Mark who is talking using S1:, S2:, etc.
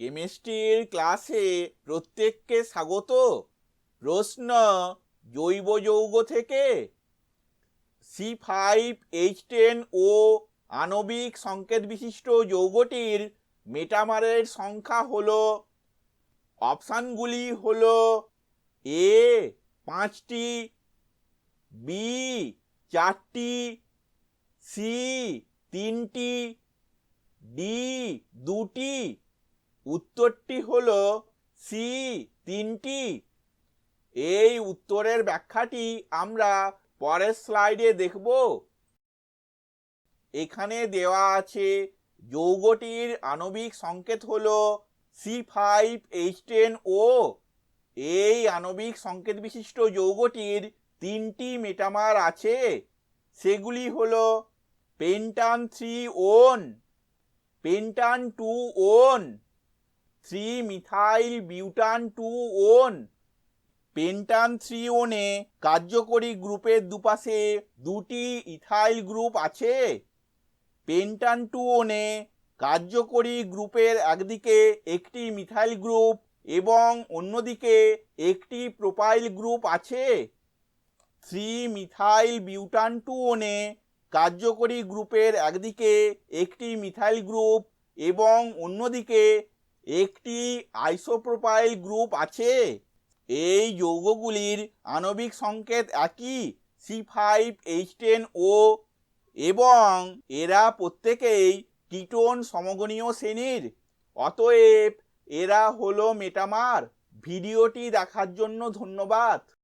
S1: কেমিস্ট্রির ক্লাসে প্রত্যেককে স্বাগত। প্রশ্ন, জৈব যৌগ থেকে? C five H ten O আণবিক সংকেত বিশিষ্ট যৌগটির মেটামারের সংখ্যা হলো, অপশানগুলি হল এ পাঁচটি, বি চারটি, সি তিনটি, ডি দুটি উত্তরটি হলো সি, তিনটি। এই উত্তরের ব্যাখ্যাটি আমরা পরের স্লাইডে দেখব। এখানে দেওয়া আছে, যৌগটির আণবিক সংকেত হলো C five H ten O. এই আণবিক সংকেত বিশিষ্ট যৌগটির তিনটি মেটামার আছে, সেগুলি হল pentane three one, pentane two one three methyl butane two one. Pentane three one কার্যকরী গ্রুপের দুপাশে দুটি ইথাইল গ্রুপ আছে। পেন্টান টু ওনে কার্যকরী গ্রুপের একদিকে একটি মিথাইল গ্রুপ এবং অন্যদিকে একটি প্রোপাইল গ্রুপ আছে। থ্রি মিথাইল বিউটান টু ওনে কার্যকরী গ্রুপের একদিকে একটি মিথাইল গ্রুপ এবং অন্যদিকে একটি আইসোপ্রোপাইল গ্রুপ আছে। এই যৌগগুলির আণবিক সংকেত একই C five H ten O এবং এরা প্রত্যেকেই কিটোন সমগণীয় শ্রেণির। অতএব এরা হলো মেটামার। ভিডিওটি দেখার জন্য ধন্যবাদ।